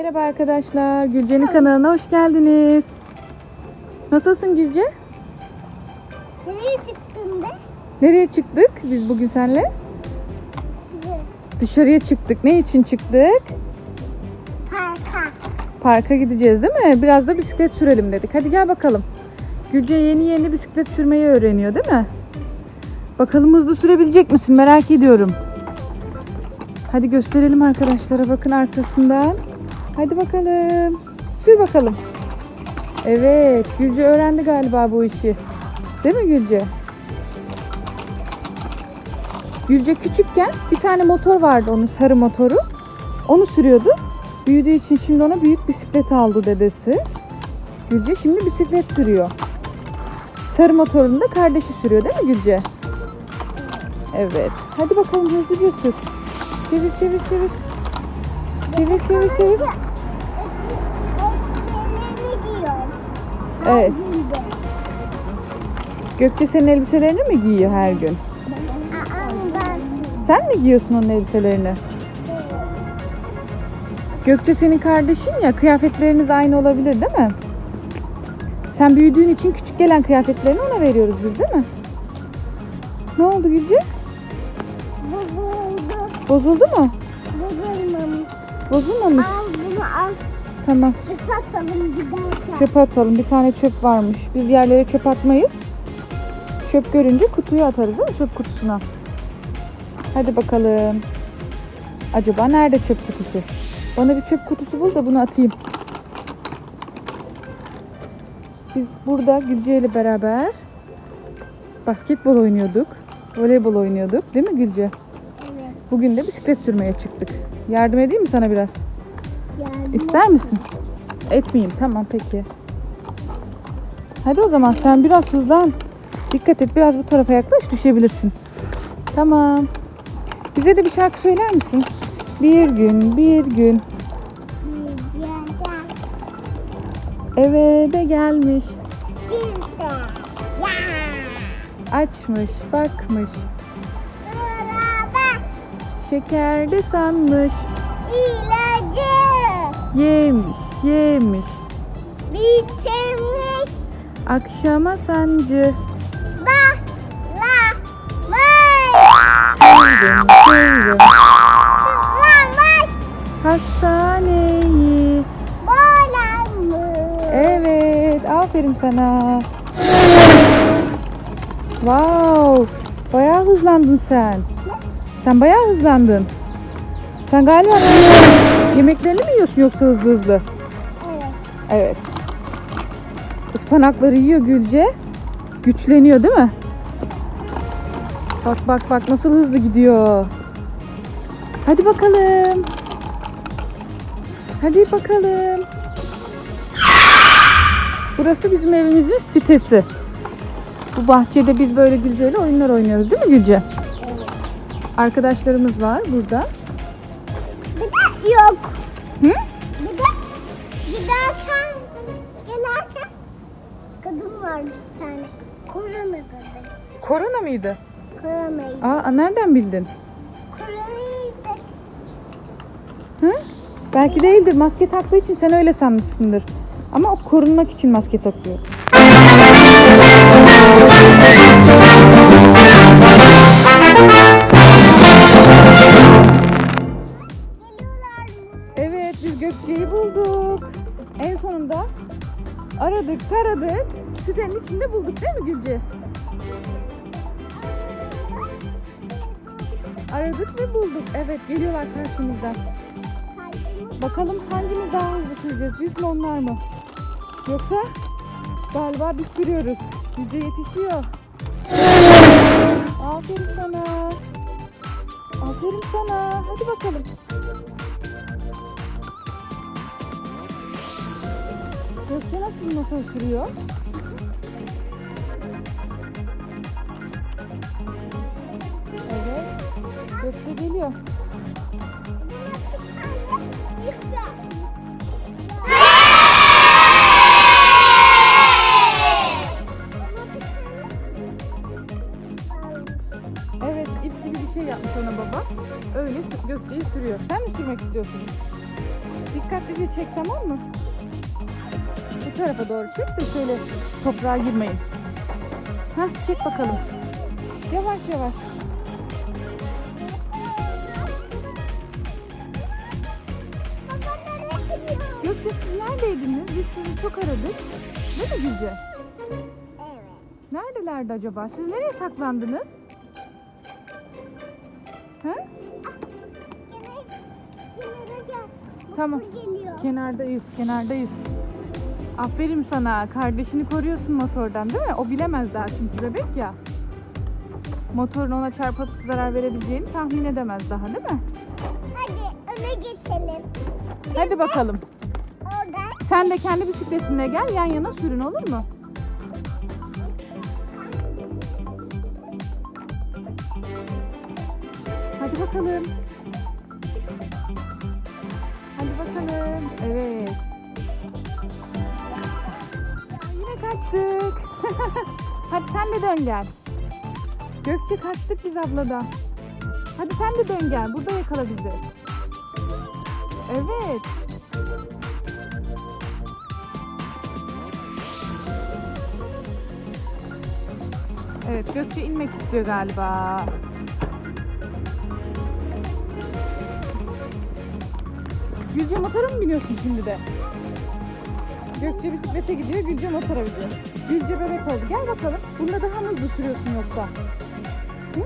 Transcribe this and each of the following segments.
Merhaba arkadaşlar. Gülce'nin kanalına hoş geldiniz. Nasılsın Gülce? Nereye çıktın be? Nereye çıktık biz bugün seninle? Şimdi Dışarıya çıktık. Ne için çıktık? parka. Parka gideceğiz değil mi? Biraz da bisiklet sürelim dedik. Hadi gel bakalım. Gülce yeni yeni bisiklet sürmeyi öğreniyor değil mi? Bakalım hızlı sürebilecek misin? Merak ediyorum. Hadi gösterelim arkadaşlara. Bakın arkasından. Hadi bakalım. Sür bakalım. Evet. Gülce öğrendi galiba bu işi. Değil mi Gülce? Gülce küçükken bir tane motor vardı onun sarı motoru. Onu sürüyordu. Büyüdüğü için şimdi ona büyük bisiklet aldı dedesi. Gülce şimdi bisiklet sürüyor. Sarı motorunu da kardeşi sürüyor değil mi Gülce? Evet. Hadi bakalım hızlıca sür. Çevir çevir çevir. Çevir çevir çevir. Evet. Gökçe senin elbiselerini mi giyiyor her gün? Sen mi giyiyorsun onun elbiselerini? Gökçe senin kardeşin ya kıyafetleriniz aynı olabilir değil mi? Sen büyüdüğün için küçük gelen kıyafetlerini ona veriyoruz biz değil mi? Ne oldu Gülce? Bozuldu. Bozuldu mu? Bozulmamış. Al bunu al. Tamam. Islatalım giderken. Çöpe atalım. Bir tane çöp varmış. Biz yerlere çöp atmayız. Çöp görünce kutuya atarız değil mi? Çöp kutusuna. Hadi bakalım. Acaba nerede çöp kutusu? Bana bir çöp kutusu bul da bunu atayım. Biz burada Gülce ile beraber basketbol oynuyorduk. Voleybol oynuyorduk. Değil mi Gülce? Bugün de bisiklet sürmeye çıktık. Yardım edeyim mi sana biraz? Geldim. İster misin? Etmeyeyim. Tamam peki. Hadi o zaman sen biraz hızlan. Dikkat et biraz bu tarafa yaklaş düşebilirsin. Tamam. Bize de bir şarkı söyler misin? Bir gün, bir gün eve de gelmiş. Açmış, bakmış. Beraber Şeker de sanmış. ilacı Yemiş, yemiş. bitirmiş. Akşama sancı. Başlamış. Kıvrım, kıvrım. Tıklamış. Hastaneyi. Boylanmış. Evet, aferin sana. Wow, bayağı hızlandın sen. Sen bayağı hızlandın. Sen galiba yemeklerini mi yiyorsun yoksa hızlı hızlı? Evet. Evet. Ispanakları yiyor Gülce. Güçleniyor değil mi? Bak bak bak nasıl hızlı gidiyor. Hadi bakalım. Hadi bakalım. Burası bizim evimizin sitesi. Bu bahçede biz böyle Gülce'yle oyunlar oynuyoruz değil mi Gülce? Arkadaşlarımız var burada. Bir de yok. Hı? Bir de giderken gelerken kadın var bir tane. Korona kadın. Korona mıydı? Koronaydı. Aa nereden bildin? Koronaydı. Hı? Belki değildir. Maske taktığı için sen öyle sanmışsındır. Ama o korunmak için maske takıyor. Evet biz Gökçe'yi bulduk. En sonunda aradık taradık. Sitenin içinde bulduk değil mi Gülce? Aradık ve bulduk. Evet geliyorlar karşımızdan. Kalbimiz Bakalım hangimiz daha hızlı süreceğiz? Biz mi onlar mı? Yoksa galiba biz sürüyoruz. Gülce yetişiyor. Aferin sana. Aferin sana. Hadi bakalım. Gökçe nasıl motor sürüyor? Evet. Gökçe geliyor. Evet ip gibi bir bir şey yapmış ona baba. Öyle Gökçe'yi sürüyor. Sen mi sürmek istiyorsun? Dikkatlice çek tamam mı? Bu tarafa doğru çek de şöyle toprağa girmeyin. Hah çek bakalım. Yavaş yavaş. Gökçe siz neredeydiniz? Biz sizi çok aradık. Değil mi Gülce? Evet. Neredelerdi acaba? Siz nereye saklandınız? Ha? Tamam. Kenardayız, kenardayız. Aferin sana. Kardeşini koruyorsun motordan değil mi? O bilemez daha çünkü bebek ya. Motorun ona çarpıp zarar verebileceğini tahmin edemez daha değil mi? Hadi öne geçelim. Hadi bakalım. Oradan. Sen de kendi bisikletine gel yan yana sürün olur mu? Hadi bakalım. Hadi bakalım. Evet. Hadi sen de dön gel. Gökçe kaçtık biz ablada. Hadi sen de dön gel. Burada yakala bizi. Evet. Evet Gökçe inmek istiyor galiba. Gülce motora mı biniyorsun şimdi de? Gökçe bisiklete gidiyor, Gülce motora gidiyor. Gülce bebek oldu. Gel bakalım. Bunda daha mı hızlı sürüyorsun yoksa? Hı?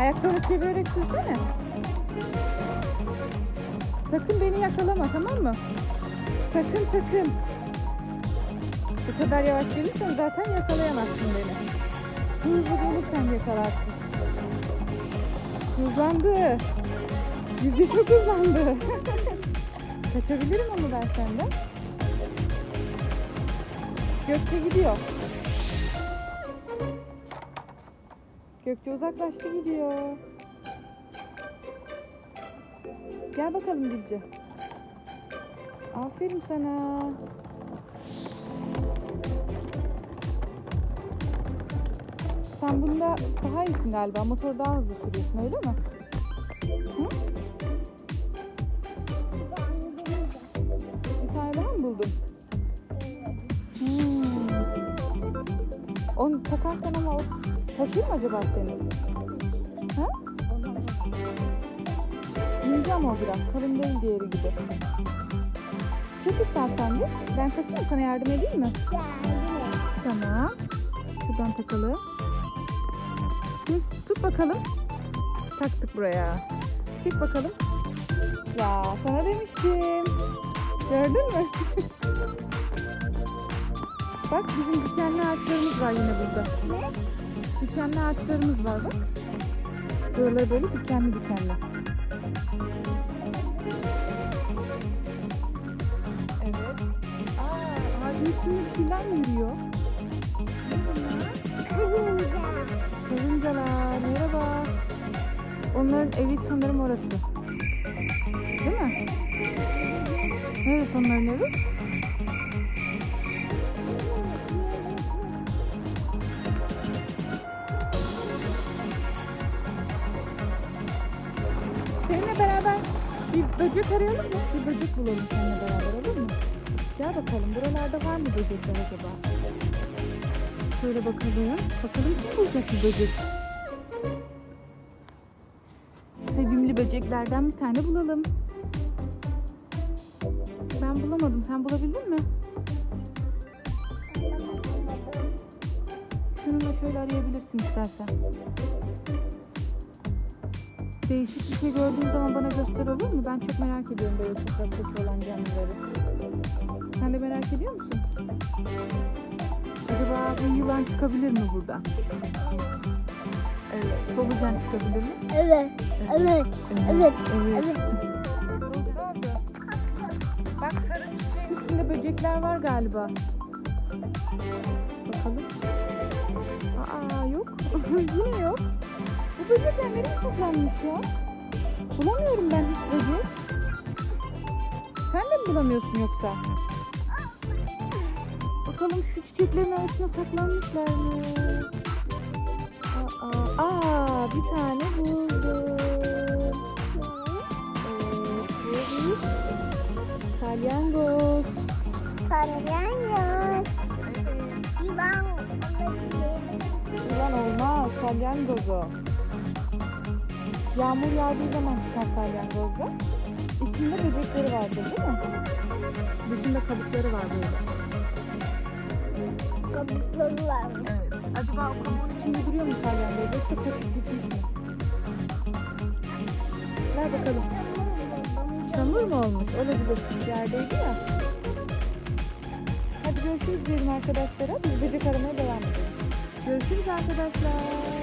Ayaklarını çevirerek sürsene. Sakın beni yakalama tamam mı? Sakın sakın. Bu kadar yavaş gelirsen zaten yakalayamazsın beni. Hızlı gelirsen yakalarsın. Hızlandı. Yüzü çok hızlandı. Kaçabilirim ama ben senden. Gökçe gidiyor. Gökçe uzaklaştı gidiyor. Gel bakalım Gülce. Aferin sana. Sen bunda daha iyisin galiba. Motor daha hızlı sürüyorsun öyle mi? Hı? Bir tane daha mı buldun? Hmm. Onu takarsan ama o taşır mı acaba seni? Ha? İnce ama o biraz. Kalın değil diğeri gibi. Çek istersen de. Ben takayım sana yardım edeyim mi? Tamam. Şuradan takalım. Tut bakalım. Taktık buraya. Çek bakalım. Ya sana demiştim. Gördün mü? bak bizim dikenli ağaçlarımız var yine burada. Ne? Dikenli ağaçlarımız var bak. Böyle böyle dikenli dikenli. Evet. Aa, ağacın üstünde şeyler yürüyor. Kırınca. Karıncalar merhaba. Onların evi sanırım orası. Değil mi? Neresi onların evi? Beraber bir böcek arayalım mı? Bir böcek bulalım seninle beraber olur mu? Gel bakalım buralarda var mı böcekler acaba? Şöyle bakalım. Bakalım kim bulacak bir böcek? Sevimli böceklerden bir tane bulalım. Ben bulamadım. Sen bulabildin mi? Şununla şöyle arayabilirsin istersen. Değişik bir şey gördüğün zaman bana göster olur mu? Ben çok merak ediyorum böyle topraktaki olan canlıları. Sen de merak ediyor musun? Acaba bir yılan çıkabilir mi burada? Evet. Solucan çıkabilir mi? Evet. Evet. Evet, Evet. Bak sarı çiçeğin üstünde böcekler var galiba. Bakalım. Aa yok. Yine yok. Bu böcekler nereye saklanmış ya? Bulamıyorum ben hiç böcek. Sen de mi bulamıyorsun yoksa? Bakalım şu çiçeklerin arasına saklanmışlar mı? Aa, aa Bir tane buldum. Evet, bir salyangoz. Salyangoz. Evet. Yılan. Yılan olmaz, salyangozu. Yağmur yağdığı zaman çıkan salyangozlar. İçinde böcekleri vardır değil mi? Dışında kabukları var böyle. Kabukları varmış. Evet. Acaba o kabuğun içinde duruyor mu salyangoz? Yoksa kaçıp gitmiş mi? Ver bakalım. Çamur mu olmuş? Olabilir. Yerdeydi ya. Hadi görüşürüz diyelim arkadaşlara. Biz böcek aramaya devam edelim. Görüşürüz arkadaşlar.